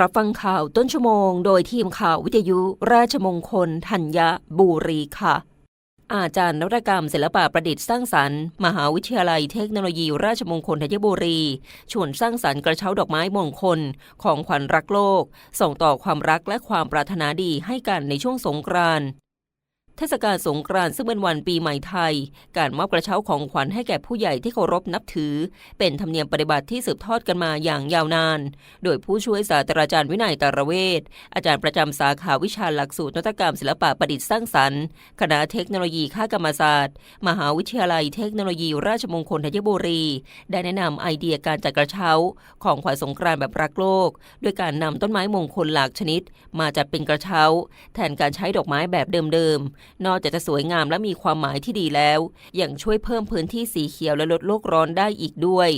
รับฟังข่าวต้นชั่วโมง โดยทีมข่าววิทยุราชมงคลธัญบุรีค่ะ อาจารย์นวัตกรรมศิลปะประดิษฐ์สร้างสรรค์ มหาวิทยาลัยเทคโนโลยี ราชมงคลธัญบุรี ชวนสร้างสรรค์กระเช้าดอกไม้มงคล ของขวัญรักโลก ส่งต่อความรักและความปรารถนาดีให้กันในช่วงสงกรานต์ เทศกาลสงกรานต์ซึ่งเป็นวันปีใหม่ไทย การมอบกระเช้าของขวัญให้แก่ผู้ใหญ่ที่เคารพนับถือ เป็นธรรมเนียมปฏิบัติที่สืบทอดกันมาอย่างยาวนาน โดยผู้ช่วยศาสตราจารย์วินัยตารเวศอาจารย์ประจำสาขาวิชาหลักสูตรนวัตกรรมศิลปะประดิษฐ์สร้างสรรค์ คณะเทคโนโลยีข้ากรรมศาสตร์ มหาวิทยาลัยเทคโนโลยี ราชมงคลธัญบุรี ได้แนะนำไอเดียการจัดกระเช้า ของขวัญสงกรานต์แบบรักโลก ด้วยการนำต้นไม้มงคลหลากชนิด มาจัดเป็นกระเช้า แทนการใช้ดอกไม้แบบเดิมๆนอกจากจะสวยงามและมีความหมายที่ดีแล้ว ยังช่วยเพิ่มพื้นที่สีเขียวและลดโลกร้อนได้อีกด้วย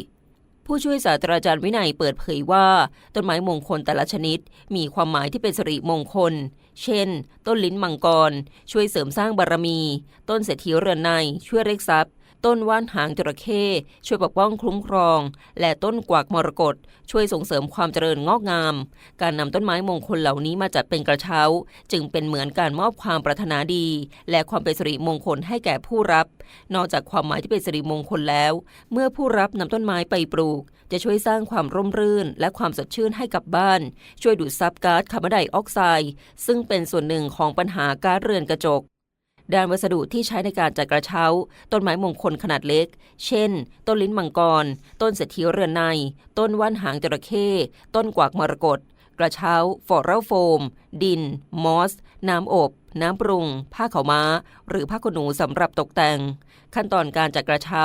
ผู้ช่วยศาสตราจารย์วินัยเปิดเผยว่าต้นไม้มงคลแต่ละชนิด มีความหมายที่เป็นสิริมงคล เช่น ต้นลิ้นมังกร ช่วยเสริมสร้างบารมี ต้นเศรษฐีเรือนในช่วยเรียกทรัพย์ ต้นว่านหางจระเข้ช่วยปกป้องคุ้มครอง และต้นกวักมรกตช่วยส่งเสริมความเจริญงอกงาม การนำต้นไม้มงคลเหล่านี้มาจัดเป็นกระเช้า จึงเป็นเหมือนการมอบความปรารถนาดี และความเป็นสิริมงคลให้แก่ผู้รับ นอกจากความหมายที่เป็นสิริมงคลแล้ว เมื่อผู้รับนำต้นไม้ไปปลูก จะช่วยสร้างความร่มรื่น และความสดชื่นให้กับบ้าน ช่วยดูดซับก๊าซคาร์บอนไดออกไซด์ซึ่งเป็นส่วนหนึ่งของปัญหาก๊าซเรือนกระจก ด้านวัสดุที่ใช้ในการจัดกระเช้า ต้นไม้มงคลขนาดเล็ก เช่น ต้นลิ้นมังกร ต้นเศรษฐีเรือนใน ต้นว่านหางจระเข้ต้นกวากมรกตกระเช้าฟอรัลโฟม ดิน มอส น้ำอบ น้ำปรุง ผ้าขาวม้า หรือผ้าขนหนูสำหรับตกแต่ง ขั้นตอนการจัดกระเช้า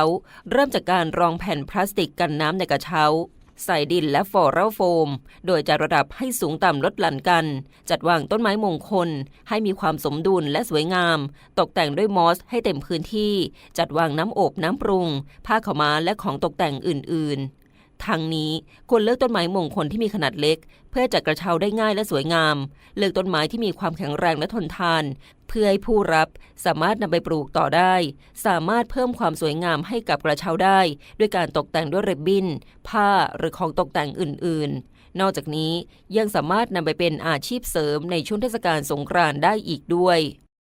เริ่มจากการรองแผ่นพลาสติกกันน้ำในกระเช้า ใส่ดินและฟอรัลโฟม โดยจัดระดับให้สูงต่ำลดหลั่นกัน จัดวางต้นไม้มงคล ให้มีความสมดุลและสวยงาม ตกแต่งด้วยมอสให้เต็มพื้นที่ จัดวางน้ำอบน้ำปรุง ผ้าขาวม้าและของตกแต่งอื่น ๆ ทางนี้ควรเลือกต้นไม้มงคลที่มีขนาดเล็ก เพื่อจัดกระเช้าได้ง่ายและสวยงาม เลือกต้นไม้ที่มีความแข็งแรงและทนทาน เพื่อให้ผู้รับสามารถนำไปปลูกต่อได้ สามารถเพิ่มความสวยงามให้กับกระเช้าได้ ด้วยการตกแต่งด้วยเรบบิ้น ผ้าหรือของตกแต่งอื่น ๆ นอกจากนี้ยังสามารถนำไปเป็นอาชีพเสริมในช่วงเทศกาลสงกรานต์ได้อีกด้วย